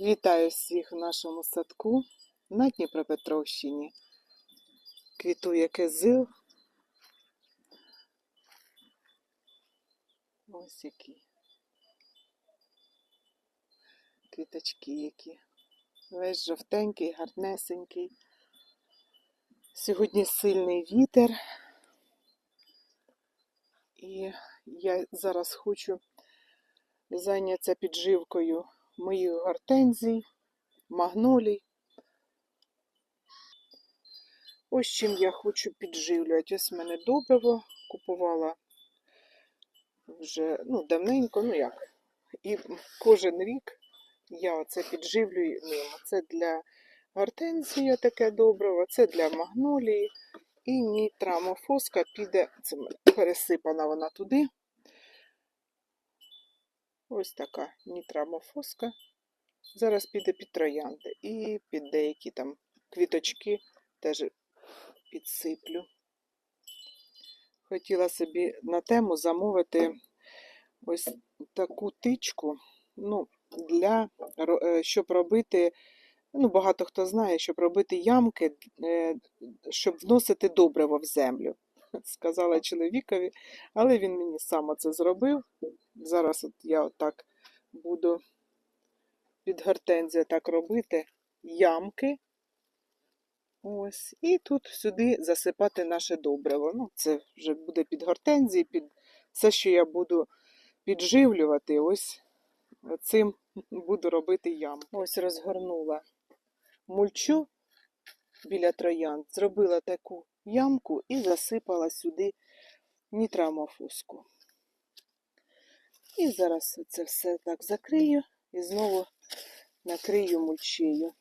Вітаю всіх в нашому садку на Дніпропетровщині. Квітує кизил. Ось які. Квіточки які. Весь жовтенький, гарнесенький. Сьогодні сильний вітер. І я зараз хочу зайнятися підживкою моїх гортензій, магнолій. Ось чим я хочу підживлювати. Ось в мене добриво купувала вже ну, давненько, ну як. І кожен рік я оце підживлюю. Це для гортензії таке добриво, це для магнолії. І нітрамофоска піде, це пересипана вона туди. Ось така нітрамофоска. Зараз піде під троянди і під деякі там квіточки теж підсиплю. Хотіла собі на тему замовити ось таку тичку, ну, для, е, щоб робити, ну, багато хто знає, щоб робити ямки, е, щоб вносити добриво в землю. Сказала чоловікові, але він мені сам це зробив. Зараз от я отак буду під гортензію так робити ямки. Ось. І тут сюди засипати наше добриво. Ну, це вже буде під гортензії, під все, що я буду підживлювати. Ось цим буду робити ямки. Ось розгорнула мульчу біля троянд, зробила таку ямку і засипала сюди нітрамофуску. І зараз це все так закрию і знову накрию мульчею.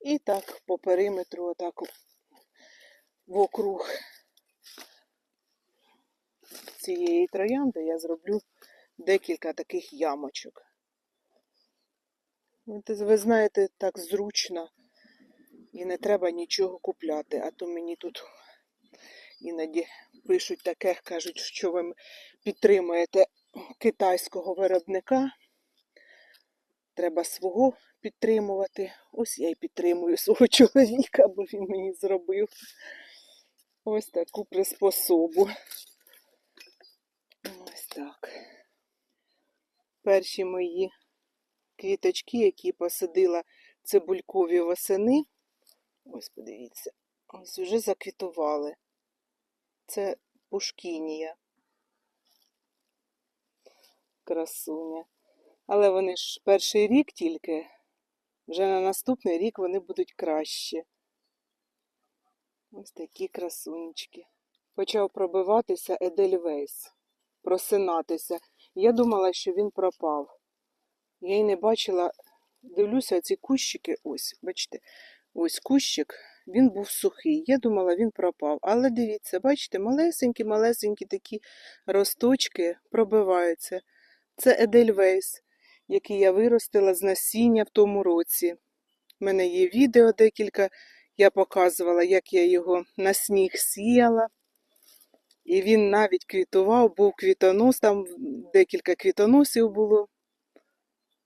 І так по периметру, отак вокруг цієї троянди я зроблю декілька таких ямочок. Ви знаєте, так зручно і не треба нічого купляти, а то мені тут іноді пишуть таке, кажуть, що ви підтримуєте китайського виробника. Треба свого підтримувати. Ось я і підтримую свого чоловіка, бо він мені зробив ось таку приспособу. Ось так. Перші мої квіточки, які посадила цибулькові восени. Ось подивіться, ось вже заквітували. Це пушкінія. Красуня. Але вони ж перший рік тільки, вже на наступний рік вони будуть кращі. Ось такі красунечки. Почав пробиватися Едельвейс, просинатися. Я думала, що він пропав. Я й не бачила, дивлюся, ці кущики, ось, бачите, ось кущик, він був сухий. Я думала, він пропав. Але дивіться, бачите, малесенькі-малесенькі такі росточки пробиваються. Це Едельвейс, який я виростила з насіння в тому році. У мене є відео декілька, я показувала, як я його на сніг сіяла. І він навіть квітував, був квітонос, там декілька квітоносів було.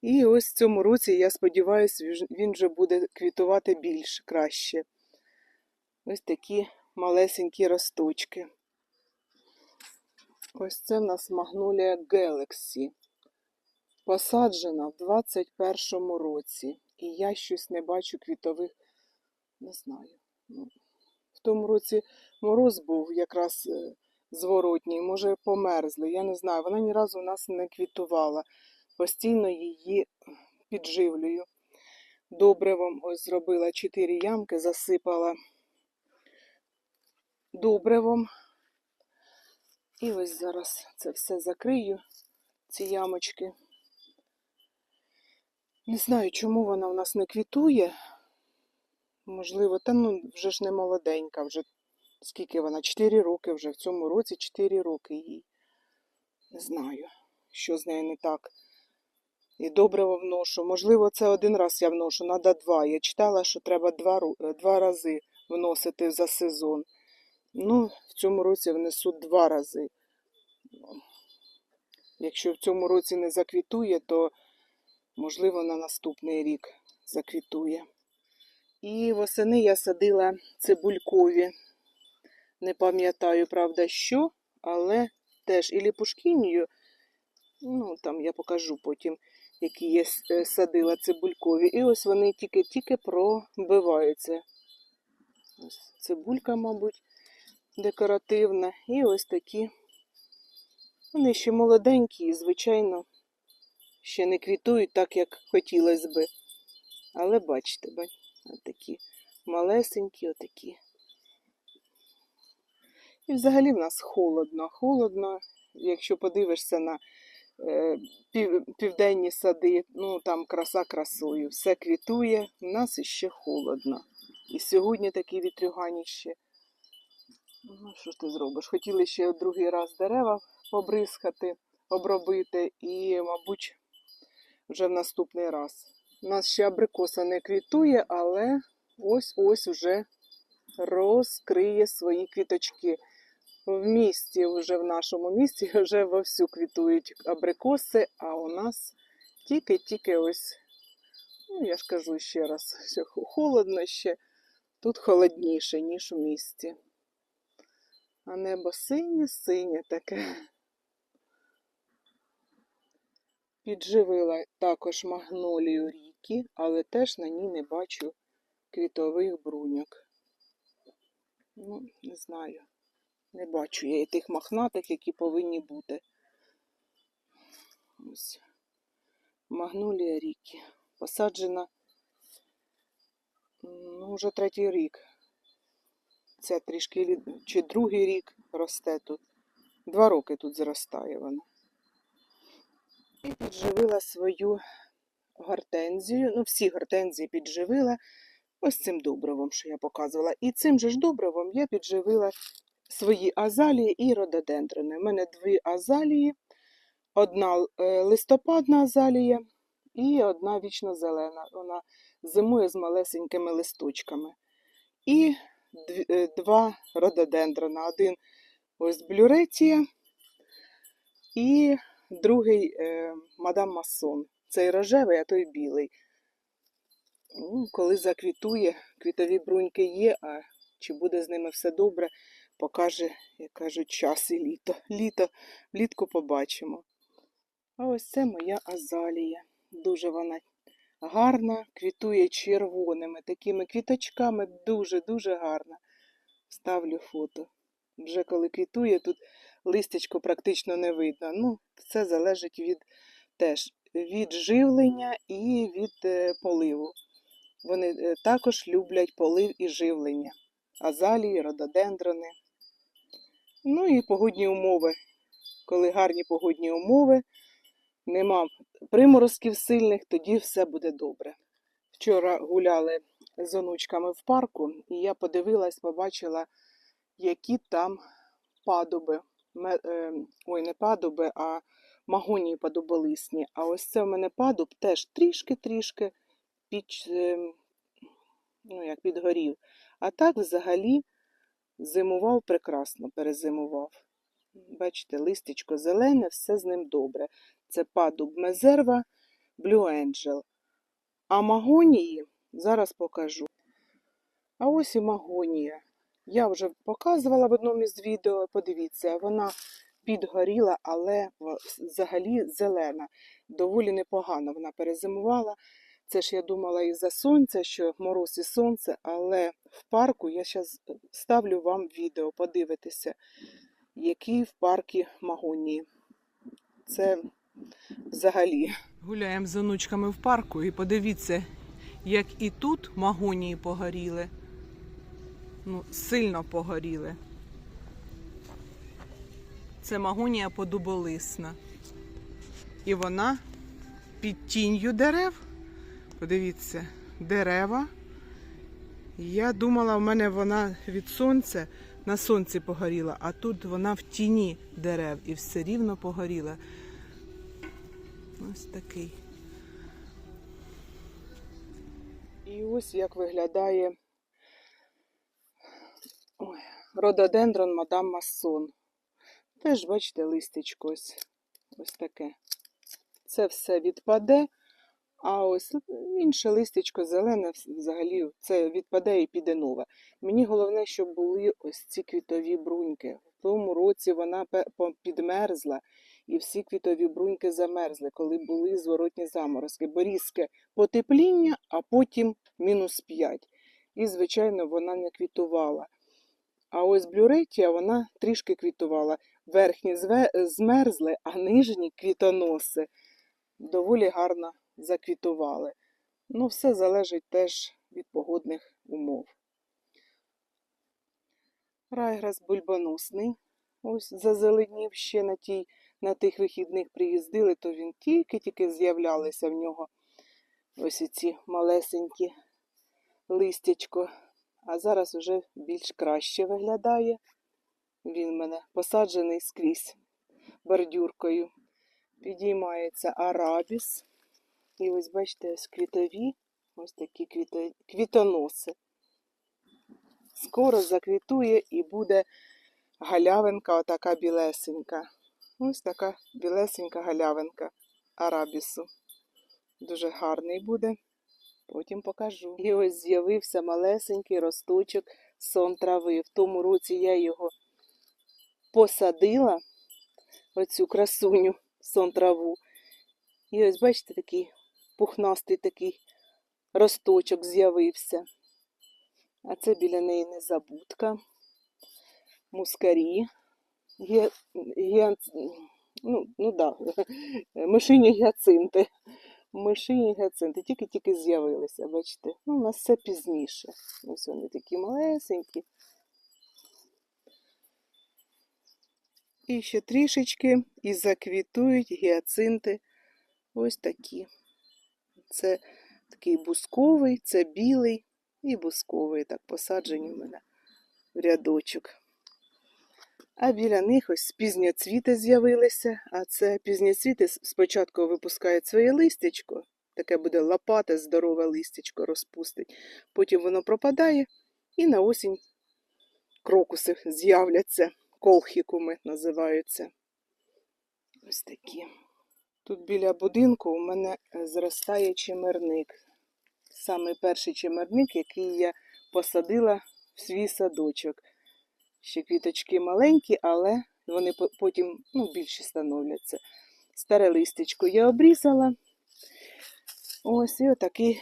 І ось в цьому році, я сподіваюся, він вже буде квітувати більш краще. Ось такі малесенькі росточки. Ось це в нас магнолія Galaxy. Посаджена в 21-му році. І я щось не бачу квітових, не знаю. Ну, в тому році мороз був якраз е, зворотній, може померзли, я не знаю. Вона ні разу у нас не квітувала. Постійно її підживлюю. Добривом ось зробила 4 ямки, засипала добривом. І ось зараз це все закрию, ці ямочки. Не знаю, чому вона у нас не квітує. Можливо, та ну вже ж не молоденька, вже скільки вона? 4 роки вже в цьому році 4 роки їй. Не знаю, що з нею не так. І добриво вношу. Можливо, це один раз я вношу, треба два. Я читала, що треба два, два рази вносити за сезон. Ну, в цьому році внесу два рази. Якщо в цьому році не заквітує, то можливо на наступний рік заквітує. І восени я садила цибулькові. Не пам'ятаю, правда, що, але теж і ліпушкінію, ну там я покажу потім, які с- е, садила цибулькові. І ось вони тільки-тільки пробиваються. Ось цибулька, мабуть, декоративна. І ось такі. Вони ще молоденькі і, звичайно, ще не квітують так, як хотілося би. Але бачите, бач, отакі малесенькі, отакі. І взагалі в нас холодно. Холодно, якщо подивишся на е, пів, південні сади, ну там краса красою, все квітує, в нас іще холодно. І сьогодні такі вітрюганіще. Ну, що ж ти зробиш? Хотіли ще другий раз дерева побризкати, обробити, і, мабуть, вже в наступний раз. У нас ще абрикоса не квітує, але ось-ось вже розкриє свої квіточки. В місті, вже в нашому місті, вже вовсю квітують абрикоси, а у нас тільки-тільки ось, ну я ж кажу ще раз, холодно ще, тут холодніше, ніж у місті. А небо синє-синє таке. Підживила також магнолію ріки, але теж на ній не бачу квітових бруньок. Ну, не знаю. Не бачу я і тих мохнатих, які повинні бути. Ось. Магнолія ріки. Посаджена ну, вже третій рік. Це трішки чи другий рік росте тут. Два роки тут зростає вона. І підживила свою гортензію. Ну, всі гортензії підживила ось цим добривом, що я показувала. І цим же ж добривом я підживила свої азалії і рододендрони. У мене дві азалії, одна е, листопадна азалія і одна вічно-зелена. Вона зимує з малесенькими листочками. І два рододендрона. Один ось блюретія і другий е, мадам Масон. Цей рожевий, а той білий. Ну, коли заквітує, квітові бруньки є, а чи буде з ними все добре, покаже, як кажуть, час і літо. Літо, влітку побачимо. А ось це моя азалія. Дуже вона гарна, квітує червоними такими квіточками, дуже-дуже гарна. Ставлю фото. Вже коли квітує, тут листячко практично не видно. Ну, це залежить від теж від живлення і від е, поливу. Вони е, також люблять полив і живлення. Азалії, рододендрони. Ну і погодні умови. Коли гарні погодні умови, нема приморозків сильних, тоді все буде добре. Вчора гуляли з онучками в парку, і я подивилась, побачила, які там падуби. Е, Ой, не падуби, а магонії падуболисні. А ось це в мене падуб теж трішки-трішки під, е, ну, як підгорів. А так взагалі зимував прекрасно, перезимував. Бачите, листечко зелене, все з ним добре. Це падуб мезерва Blue Angel. А магонії зараз покажу. А ось і магонія. Я вже показувала в одному із відео, подивіться, вона підгоріла, але взагалі зелена. Доволі непогано вона перезимувала. Це ж я думала із-за сонця, що мороз і сонце, але в парку я зараз ставлю вам відео, подивитися, які в парку магонії. Це взагалі. Гуляємо з онучками в парку і подивіться, як і тут магонії погоріли. Ну, сильно погоріли. Це магонія подуболисна. І вона під тінню дерев. Подивіться, дерева. Я думала, в мене вона від сонця на сонці погоріла, а тут вона в тіні дерев і все рівно погоріла. Ось такий. І ось як виглядає рододендрон мадам Масон. Теж, бачите, листечко ось, ось таке. Це все відпаде, А ось інше листячко зелене взагалі це відпаде і піде нове. Мені головне, щоб були ось ці квітові бруньки. В тому році вона підмерзла, і всі квітові бруньки замерзли, коли були зворотні заморозки. Бо різке потепління, а потім мінус 5. І, звичайно, вона не квітувала. А ось блюретія вона трішки квітувала. Верхні змерзли, а нижні квітоноси доволі гарно заквітували. Ну, все залежить теж від погодних умов. Райграс бульбоносний. Ось зазеленів ще на, тій, на тих вихідних приїздили, то він тільки-тільки з'являлися в нього ось ці малесенькі листячко. А зараз уже більш краще виглядає. Він в мене посаджений скрізь бордюркою. Підіймається арабіс. І ось бачите, ось квітові, ось такі квіто... квітоноси. Скоро заквітує і буде галявинка, отака білесенька. Ось така білесенька галявинка арабісу. Дуже гарний буде. Потім покажу. І ось з'явився малесенький росточок сон трави. В тому році я його посадила, оцю красуню сон траву. І ось, бачите, такий пухнастий такий росточок з'явився. А це біля неї незабудка, мускарі, ге, ге, ну, ну да, мишині гіацинти. Мишині гіацинти тільки-тільки з'явилися, бачите. Ну, у нас все пізніше. Ось вони такі малесенькі. І ще трішечки і заквітують гіацинти ось такі. Це такий бусковий, це білий і бусковий. Так посаджені в мене в рядочок. А біля них ось пізньоцвіти з'явилися. А це пізньоцвіти спочатку випускають своє листячко, таке буде лопате, здорове листячко розпустить. Потім воно пропадає, і на осінь крокуси з'являться. Колхікуми називаються. Ось такі. Тут біля будинку у мене е, зростає чимерник. Саме перший чимерник, який я посадила в свій садочок. Ще квіточки маленькі, але вони потім ну, більші становляться. Старе листечко я обрізала. Ось і отакий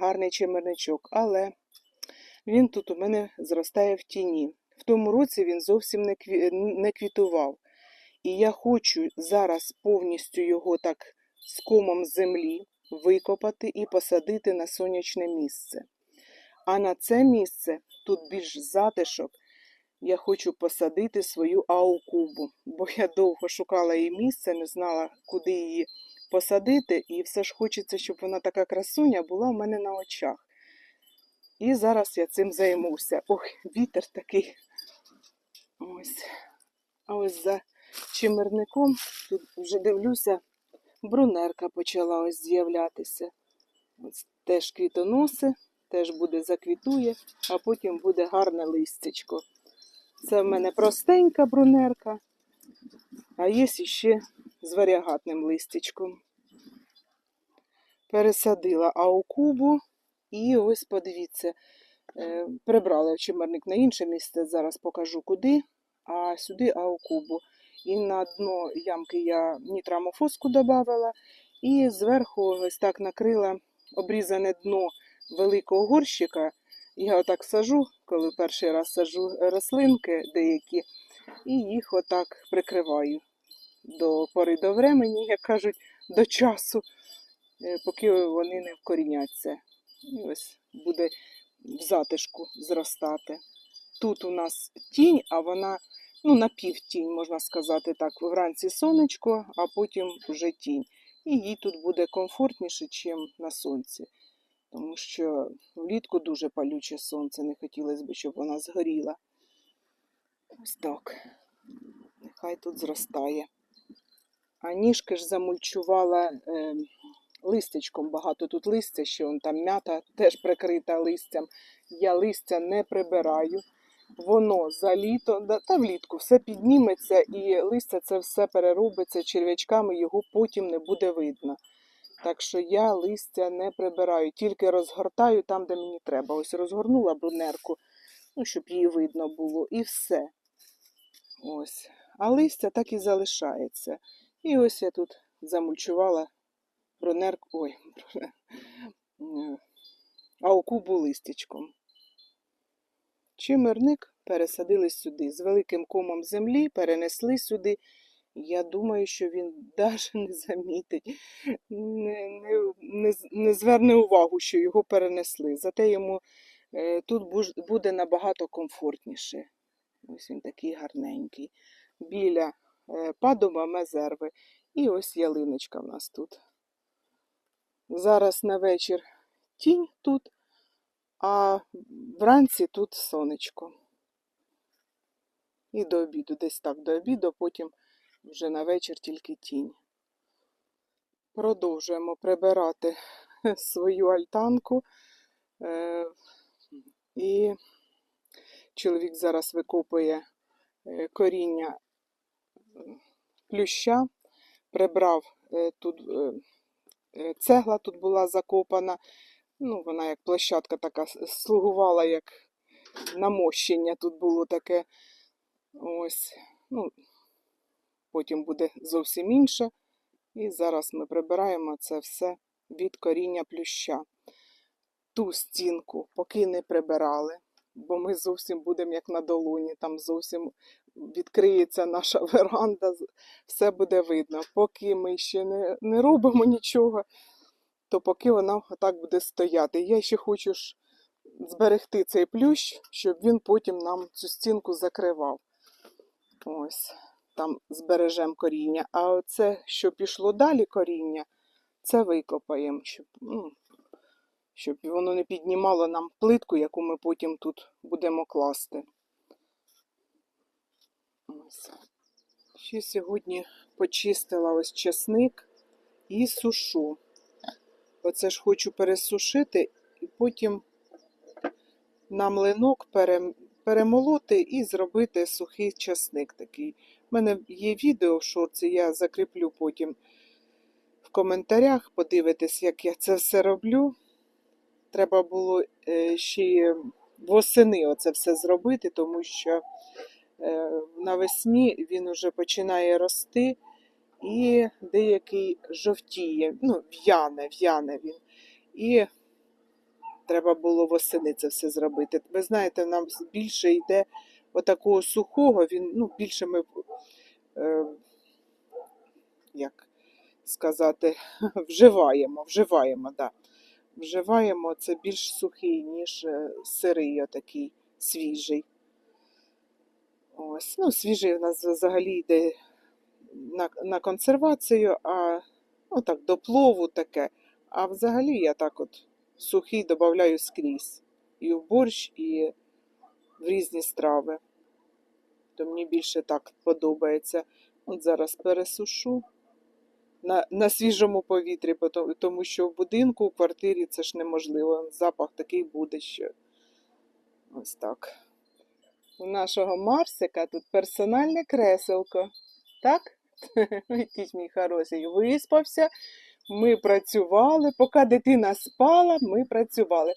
гарний чимерничок. Але він тут у мене зростає в тіні. В тому році він зовсім не кві- не квітував. І я хочу зараз повністю його так з комом землі викопати і посадити на сонячне місце. А на це місце, тут більш затишок, я хочу посадити свою аукубу, бо я довго шукала її місце, не знала, куди її посадити, і все ж хочеться, щоб вона така красуня була в мене на очах. І зараз я цим займуся. Ох, вітер такий. Ось. А ось за чимерником тут вже дивлюся, брунерка почала ось з'являтися. Ось теж квітоноси, теж буде заквітує, а потім буде гарне листячко. Це в мене простенька брунерка, а є ще з варіагатним листячком. Пересадила аукубу і ось подивіться, е, прибрала чимерник на інше місце, зараз покажу куди, а сюди аукубу. І на дно ямки я нітрамофоску додавала, і зверху ось так накрила обрізане дно великого горщика. Я отак сажу, коли перший раз сажу рослинки деякі, і їх отак прикриваю до пори до времені, як кажуть, до часу, е, поки вони не вкоріняться. І ось буде в затишку зростати. Тут у нас тінь, а вона ну, напівтінь, можна сказати так, вранці сонечко, а потім вже тінь. І їй тут буде комфортніше, ніж на сонці. Тому що влітку дуже палюче сонце, не хотілося б, щоб вона згоріла. Ось так. Нехай тут зростає. А ніжки ж замульчувала е, листячком. Багато тут листя, ще вон там м'ята теж прикрита листям. Я листя не прибираю. Воно за літо та влітку все підніметься і листя це все переробиться черв'ячками, його потім не буде видно. Так що я листя не прибираю, тільки розгортаю там, де мені треба. Ось розгорнула брунерку, ну, щоб її видно було, і все. Ось. А листя так і залишається. І ось я тут замульчувала брунерку. Ой, е, аукубу листячком. Чимерник пересадили сюди. З великим комом землі перенесли сюди. Я думаю, що він навіть не замітить, не, не, не, не зверне увагу, що його перенесли. Зате йому е, тут буде набагато комфортніше. Ось він такий гарненький. Біля е, падума мезерви. І ось ялиночка в нас тут. Зараз на вечір тінь тут, а вранці тут сонечко. І до обіду, десь так до обіду, потім вже на вечір тільки тінь. Продовжуємо прибирати свою альтанку. Е, і чоловік зараз викопує е, коріння е, плюща, прибрав тут цегла тут була закопана. Ну, вона як площадка така слугувала, як намощення тут було таке. Ось. Ну, потім буде зовсім інше. І зараз ми прибираємо це все від коріння плюща. Ту стінку поки не прибирали, бо ми зовсім будемо як на долоні, там зовсім відкриється наша веранда, все буде видно. Поки ми ще не, не робимо нічого, то поки вона отак буде стояти. Я ще хочу ж зберегти цей плющ, щоб він потім нам цю стінку закривав. Ось, там збережемо коріння. А оце, що пішло далі коріння, це викопаємо, щоб, ну, щоб воно не піднімало нам плитку, яку ми потім тут будемо класти. Ось. Ще сьогодні почистила ось чесник і сушу. Оце ж хочу пересушити і потім на млинок перемолоти і зробити сухий часник такий. У мене є відео в шорці, я закріплю потім в коментарях, подивитись, як я це все роблю. Треба було е, ще восени оце все зробити, тому що е, навесні він уже починає рости і деякий жовтіє, ну, в'яне, в'яне він. І треба було восени це все зробити. Ви знаєте, нам більше йде отакого сухого, він, ну, більше ми, е, як сказати, вживаємо, вживаємо, да. Вживаємо це більш сухий, ніж е, сирий, отакий свіжий. Ось, ну, свіжий у нас взагалі йде на, на консервацію, а ну, так, до плову таке. А взагалі я так от сухий додаю скрізь. І в борщ, і в різні страви. То мені більше так подобається. От зараз пересушу на, на свіжому повітрі, тому що в будинку, у квартирі це ж неможливо. Запах такий буде, що ось так. У нашого Марсика тут персональне креселко. Так? Ж мій хороший, виспався. Ми працювали. Поки дитина спала, ми працювали.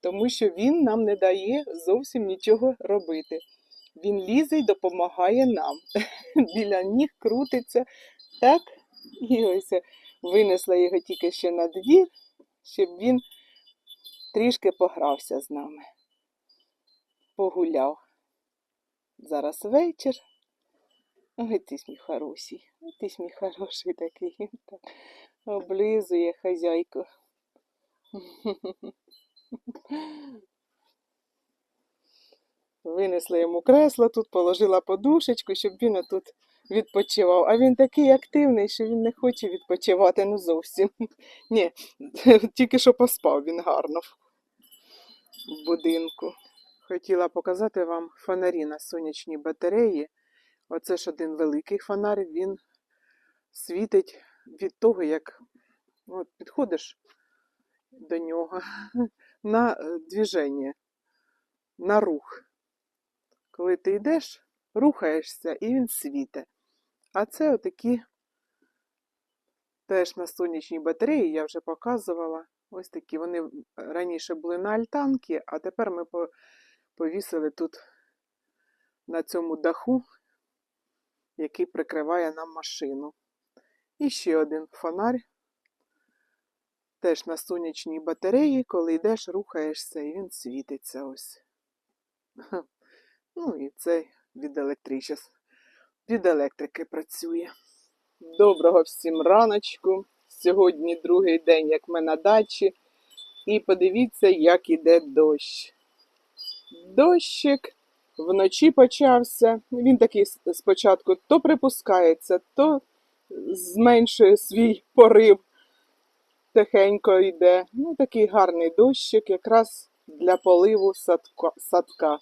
Тому що він нам не дає зовсім нічого робити. Він лізе й допомагає нам. Біля ніг крутиться. Так? І ось винесла його тільки ще на двір, щоб він трішки погрався з нами. Погуляв. Зараз вечір. Ой, ти ж мій хороший, ой, ти ж мій хороший такий. Так облизує хазяйку. Винесла йому кресло тут, положила подушечку, щоб він тут відпочивав. А він такий активний, що він не хоче відпочивати ну зовсім. Ні, тільки що поспав він гарно в в будинку. Хотіла показати вам фонарі на сонячній батареї. Оце ж один великий фонар, він світить від того, як от, підходиш до нього на е, движення, на рух. Коли ти йдеш, рухаєшся і він світить. А це отакі Теж на сонячній батареї я вже показувала. Ось такі. Вони раніше були на альтанки, а тепер ми повісили тут на цьому даху, який прикриває нам машину. І ще один фонарь. Теж на сонячній батареї, коли йдеш, рухаєшся, і він світиться ось. Ну і це від електричес. Від електрики працює. Доброго всім раночку. Сьогодні другий день, як ми на дачі. І подивіться, як іде дощ. Дощик вночі почався. Він такий спочатку то припускається, то зменшує свій порив. Тихенько йде. Ну, такий гарний дощик, якраз для поливу садка.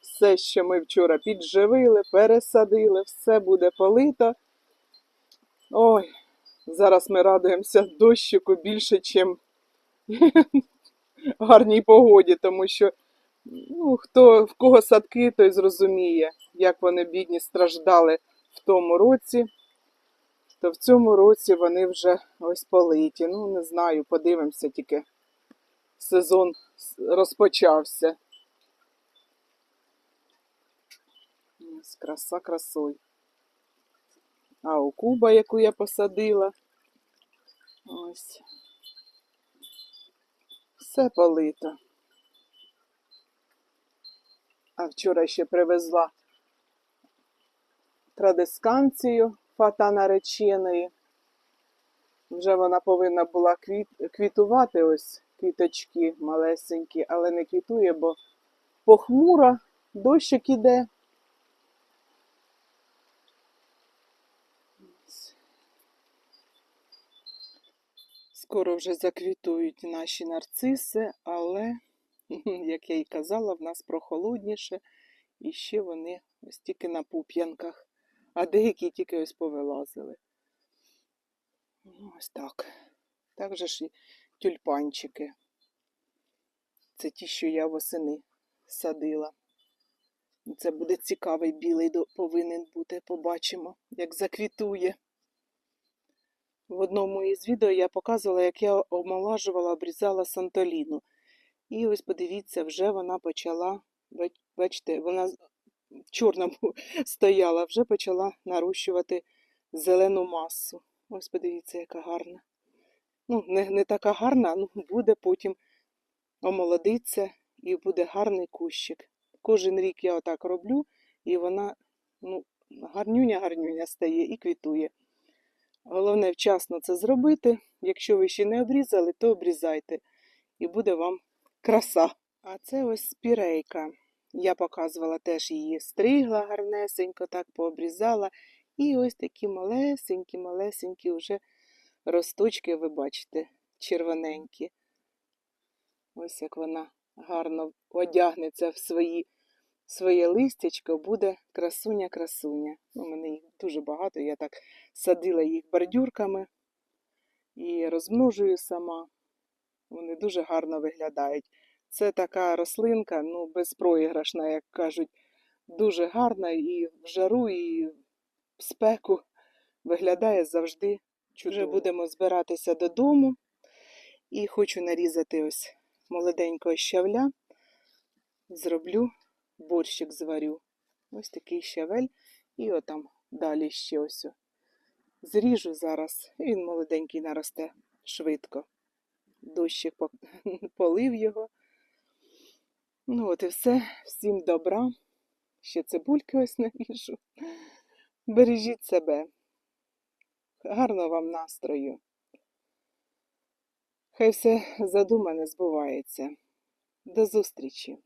Все, що ми вчора підживили, пересадили, все буде полито. Ой, зараз ми радуємося дощику більше, ніж гарній погоді, тому що ну, хто в кого садки, той зрозуміє, як вони бідні страждали в тому році, то в цьому році вони вже ось политі. Ну, не знаю, подивимося тільки. Сезон розпочався. Ось краса красой. А у Куба, яку я посадила, ось. Все полито. А вчора ще привезла традисканцію фата нареченої. Вже вона повинна була квіт, квітувати ось квіточки малесенькі, але не квітує, бо похмуро, дощик іде. Скоро вже заквітують наші нарциси, але, як я й казала, в нас прохолодніше, і ще вони ось тільки на пуп'янках, а деякі тільки ось повилазили. Ну, ось так. Так же ж і тюльпанчики. Це ті, що я восени садила. Це буде цікавий білий повинен бути. Побачимо, як заквітує. В одному із відео я показувала, як я омолажувала, обрізала сантоліну. І ось подивіться, вже вона почала, бачите, вона в чорному стояла, вже почала нарощувати зелену масу. Ось подивіться, яка гарна. Ну, не, не така гарна, ну буде потім омолодиться і буде гарний кущик. Кожен рік я отак роблю, і вона ну, гарнюня-гарнюня стає і квітує. Головне вчасно це зробити. Якщо ви ще не обрізали, то обрізайте. І буде вам краса. А це ось спірейка. Я показувала теж її стригла гарнесенько, так пообрізала. І ось такі малесенькі, малесенькі вже росточки, ви бачите, червоненькі. Ось як вона гарно одягнеться в свої, своє листячко, буде красуня-красуня. У мене їх дуже багато, я так садила їх бордюрками і розмножую сама. Вони дуже гарно виглядають. Це така рослинка, ну, безпроіграшна, як кажуть, дуже гарна і в жару, і в спеку виглядає завжди чудово. Вже будемо збиратися додому. І хочу нарізати ось молоденького щавля. Зроблю борщик зварю. Ось такий щавель. І отам далі ще ось. Зріжу зараз, він молоденький наросте швидко. Дощик полив його. Ну от і все. Всім добра. Ще цибульки ось наріжу. Бережіть себе. Гарного вам настрою. Хай все задумане збувається. До зустрічі!